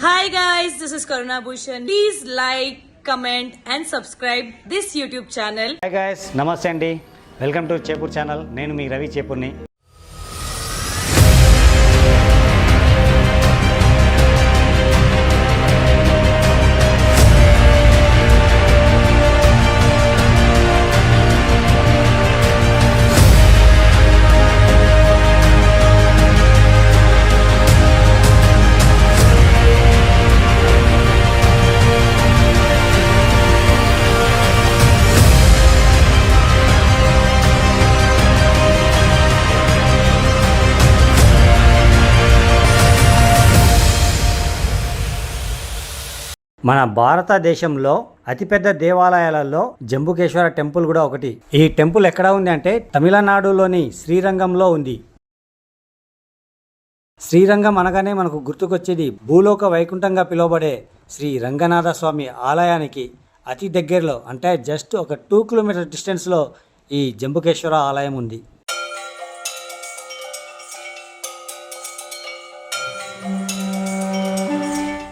Hi guys, this is Karuna Bhushan. Please like, comment and subscribe this YouTube channel. Hi guys నమస్తే అండి welcome to Chepur channel నేను మీ రవి చేపూర్ని మన భారతదేశంలో అతిపెద్ద దేవాలయాలలో జంబుకేశ్వర టెంపుల్ కూడా ఒకటి. ఈ టెంపుల్ ఎక్కడ ఉంది అంటే తమిళనాడులోని శ్రీరంగంలో ఉంది. శ్రీరంగం అనగానే మనకు గుర్తుకొచ్చేది భూలోక వైకుంఠంగా పిలువబడే శ్రీ రంగనాథ స్వామి ఆలయానికి. అతి దగ్గరలో అంటే జస్ట్ ఒక టూ కిలోమీటర్ డిస్టెన్స్లో ఈ జంబుకేశ్వర ఆలయం ఉంది.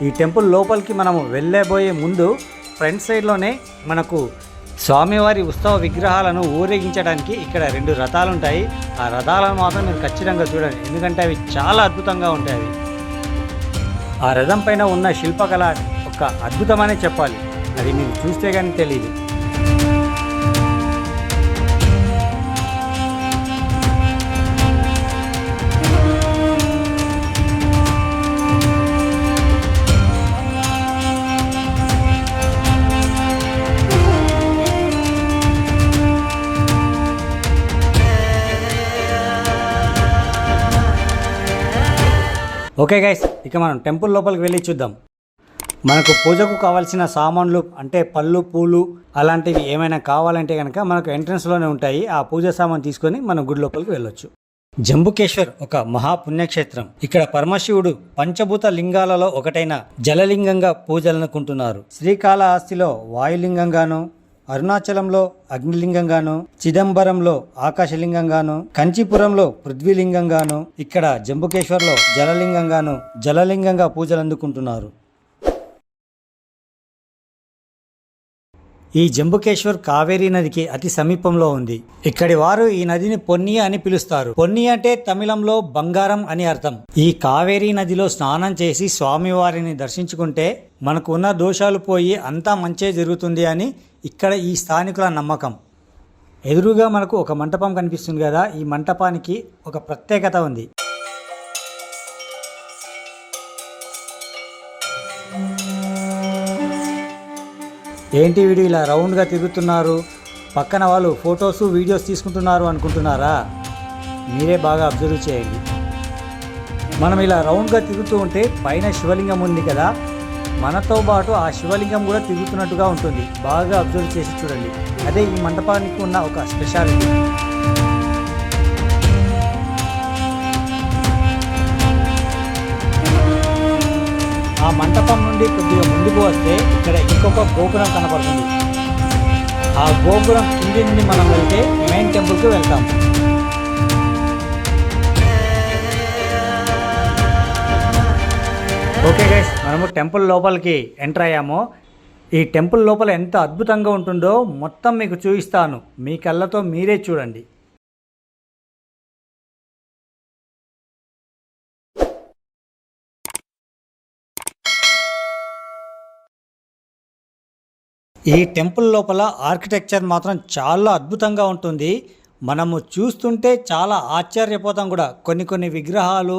ఈ టెంపుల్ లోపలికి మనము వెళ్ళబోయే ముందు ఫ్రంట్ సైడ్లోనే మనకు స్వామివారి ఉత్సవ విగ్రహాలను ఊరేగించడానికి ఇక్కడ రెండు రథాలు ఉంటాయి. ఆ రథాలను మాత్రం మీరు ఖచ్చితంగా చూడండి. ఎందుకంటే అవి చాలా అద్భుతంగా ఉంటాయి ఆ రథం పైన ఉన్న శిల్పకళ ఒక అద్భుతమనే చెప్పాలి. అది మీరు చూస్తే కానీ తెలియదు ఓకే గైస్ ఇక మనం టెంపుల్ లోపలికి వెళ్ళి చూద్దాం. మనకు పూజకు కావాల్సిన సామాన్లు అంటే పళ్ళు పూలు అలాంటివి ఏమైనా కావాలంటే కనుక మనకు ఎంట్రన్స్లోనే ఉంటాయి. ఆ పూజ సామాన్ తీసుకొని మనం గుడి లోపలికి వెళ్ళొచ్చు. జంబుకేశ్వర్ ఒక మహాపుణ్యక్షేత్రం. ఇక్కడ పరమశివుడు పంచభూత లింగాలలో ఒకటైన జలలింగంగా పూజలనుకుంటున్నారు. శ్రీకాళహస్తిలో వాయులింగంగాను అరుణాచలంలో అగ్నిలింగంగాను చిదంబరంలో ఆకాశలింగంగాను కంచీపురంలో పృథ్వీలింగంగాను ఇక్కడ జంబుకేశ్వర్లో జలలింగంగాను జలలింగంగా పూజలు అందుకుంటున్నారు ఈ జంబుకేశ్వర్ కావేరీ నదికి అతి సమీపంలో ఉంది. ఇక్కడి వారు ఈ నదిని పొన్ని అని పిలుస్తారు. పొన్ని అంటే తమిళంలో బంగారం అని అర్థం. ఈ కావేరీ నదిలో స్నానం చేసి స్వామివారిని దర్శించుకుంటే మనకు ఉన్న దోషాలు పోయి అంతా మంచే జరుగుతుంది అని ఇక్కడ ఈ స్థానికుల నమ్మకం. ఎదురుగా మనకు ఒక మంటపం కనిపిస్తుంది కదా ఈ మంటపానికి ఒక ప్రత్యేకత ఉంది. ఏంటి వీడు ఇలా రౌండ్గా తిరుగుతున్నారు? పక్కన వాళ్ళు ఫొటోస్ వీడియోస్ తీసుకుంటున్నారు అనుకుంటున్నారా? మీరే బాగా అబ్జర్వ్ చేయండి. మనం ఇలా రౌండ్గా తిరుగుతూ ఉంటే పైన శివలింగం ఉంది కదా మనతో పాటు ఆ శివలింగం కూడా తిరుగుతున్నట్టుగా ఉంటుంది. బాగా అబ్జర్వ్ చేసి చూడండి. అదే ఈ మంటపానికి ఉన్న ఒక స్పెషాలిటీ ఆ మంటపం నుండి కొద్దిగా ముందుకు వస్తే ఇక్కడ ఇంకొక గోపురం కనపడుతుంది. ఆ గోపురం కింది నుండి మనం వెళ్తే మెయిన్ టెంపుల్కి వెళ్తాము ఓకే గైస్ మనము టెంపుల్ లోపలికి ఎంటర్ అయ్యాము. ఈ టెంపుల్ లోపల ఎంత అద్భుతంగా ఉంటుందో మొత్తం మీకు చూపిస్తాను. మీ కళ్ళతో మీరే చూడండి. ఈ టెంపుల్ లోపల ఆర్కిటెక్చర్ మాత్రం చాలా అద్భుతంగా ఉంటుంది. మనము చూస్తుంటే చాలా ఆశ్చర్యపోతాం కూడా. కొన్ని కొన్ని విగ్రహాలు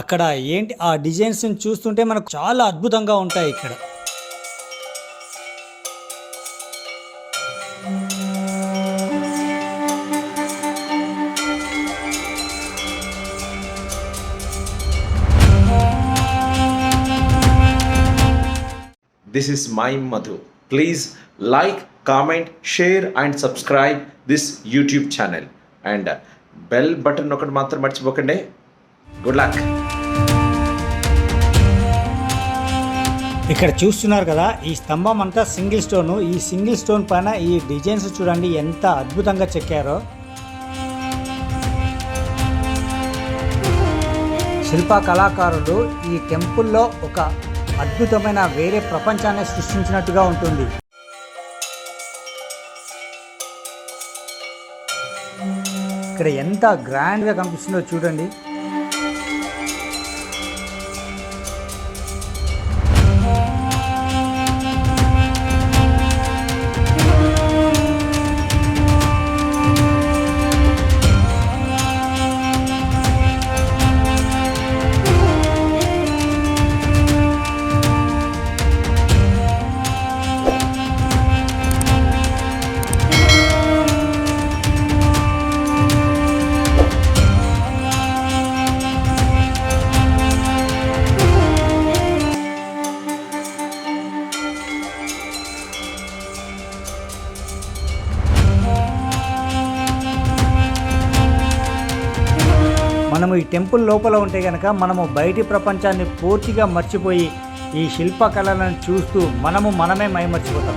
అక్కడ ఏంటి? ఆ డిజైన్స్ చూస్తుంటే మనకు చాలా అద్భుతంగా ఉంటాయి ఇక్కడ. This is my Madhu please like comment share and subscribe this YouTube channel and bell button ఒకటి మాత్రం మర్చిపోకండి. గుడ్ లక్ ఇక్కడ చూస్తున్నారు కదా ఈ స్తంభం అంతా సింగిల్ స్టోన్. ఈ సింగిల్ స్టోన్ పైన ఈ డిజైన్స్ చూడండి ఎంత అద్భుతంగా చెక్కారో. శిల్ప కళాకారులు ఈ టెంపుల్లో ఒక అద్భుతమైన వేరే ప్రపంచాన్ని సృష్టించినట్టుగా ఉంటుంది. ఇక్కడ ఎంత గ్రాండ్గా కనిపిస్తుందో చూడండి. మనము ఈ టెంపుల్ లోపల ఉంటే కనుక మనము బయటి ప్రపంచాన్ని పూర్తిగా మర్చిపోయి ఈ శిల్పకళలను చూస్తూ మనము మనమే మైమర్చిపోతాం.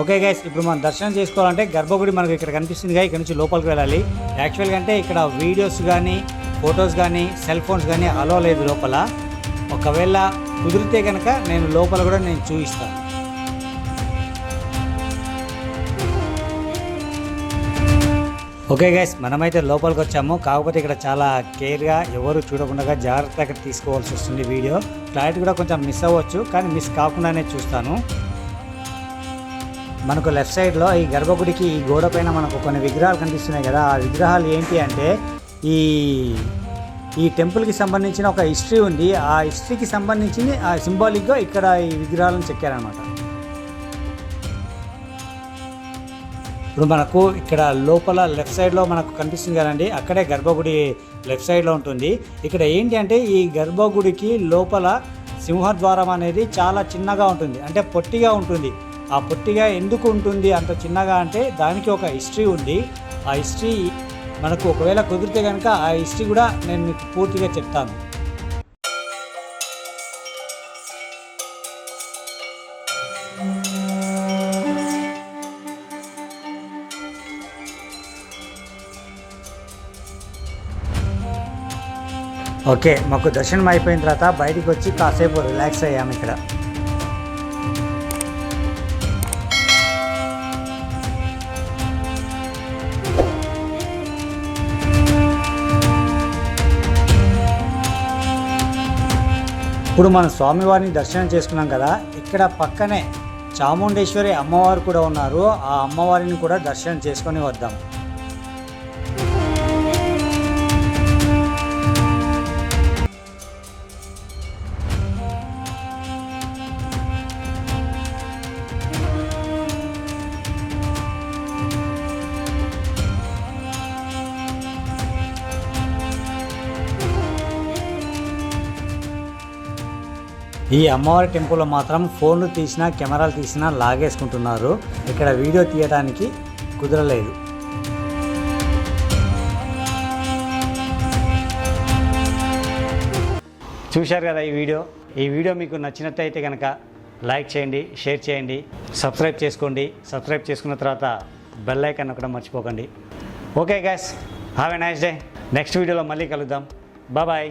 ఓకే గైస్ ఇప్పుడు మనం దర్శనం చేసుకోవాలంటే గర్భగుడి మనకు ఇక్కడ కనిపిస్తుందిగా ఇక్కడ నుంచి లోపలికి వెళ్ళాలి. యాక్చువల్గా అంటే ఇక్కడ వీడియోస్ కానీ ఫొటోస్ కానీ సెల్ ఫోన్స్ కానీ అలో లేదు లోపల. ఒకవేళ కుదిరితే కనుక నేను లోపల కూడా నేను చూపిస్తాను. ఓకే గైస్ మనమైతే లోపలికి వచ్చాము. కాకపోతే ఇక్కడ చాలా కేర్గా ఎవరు చూడకుండా జాగ్రత్తగా తీసుకోవాల్సి వస్తుంది వీడియో క్లారిటీ కూడా కొంచెం మిస్ అవ్వచ్చు కానీ మిస్ కాకుండానే చూస్తాను. మనకు లెఫ్ట్ సైడ్లో ఈ గర్భగుడికి ఈ గోడ పైన మనకు కొన్ని విగ్రహాలు కనిపిస్తున్నాయి కదా. ఆ విగ్రహాలు ఏంటి అంటే ఈ ఈ టెంపుల్కి సంబంధించిన ఒక హిస్టరీ ఉంది. ఆ హిస్టరీకి సంబంధించింది ఆ సింబాలిక్గా ఇక్కడ ఈ విగ్రహాలను చెక్కారనమాట ఇప్పుడు మనకు ఇక్కడ లోపల లెఫ్ట్ సైడ్లో మనకు కనిపిస్తుంది కదండి. అక్కడే గర్భగుడి లెఫ్ట్ సైడ్లో ఉంటుంది. ఇక్కడ ఏంటి అంటే ఈ గర్భగుడికి లోపల సింహద్వారం అనేది చాలా చిన్నగా ఉంటుంది. అంటే పొట్టిగా ఉంటుంది. ఆ పొట్టిగా ఎందుకు ఉంటుంది అంత చిన్నగా అంటే దానికి ఒక హిస్టరీ ఉంది. ఆ హిస్టరీ మనకు ఒకవేళ కుదిరితే కనుక ఆ హిస్టరీ కూడా నేను మీకు పూర్తిగా చెప్తాను. ఓకే మాకు దర్శనం అయిపోయిన తర్వాత బయటికి వచ్చి కాసేపు రిలాక్స్ అయ్యాము ఇక్కడ. ఇప్పుడు మనం స్వామివారిని దర్శనం చేసుకున్నాం కదా ఇక్కడ పక్కనే చాముండేశ్వరి అమ్మవారు కూడా ఉన్నారు. ఆ అమ్మవారిని కూడా దర్శనం చేసుకొని వద్దాం. ఈ అమ్మవారి టెంపుల్లో మాత్రం ఫోన్లు తీసినా కెమెరాలు తీసినా లాగేసుకుంటున్నారు. ఇక్కడ వీడియో తీయడానికి కుదరలేదు. చూశారు కదా ఈ వీడియో? ఈ వీడియో మీకు నచ్చినట్టయితే కనుక లైక్ చేయండి షేర్ చేయండి సబ్స్క్రైబ్ చేసుకోండి. సబ్స్క్రైబ్ చేసుకున్న తర్వాత బెల్ ఐకాన్ కూడా మర్చిపోకండి. Okay guys have a nice day next వీడియోలో మళ్ళీ కలుద్దాం. బాయ్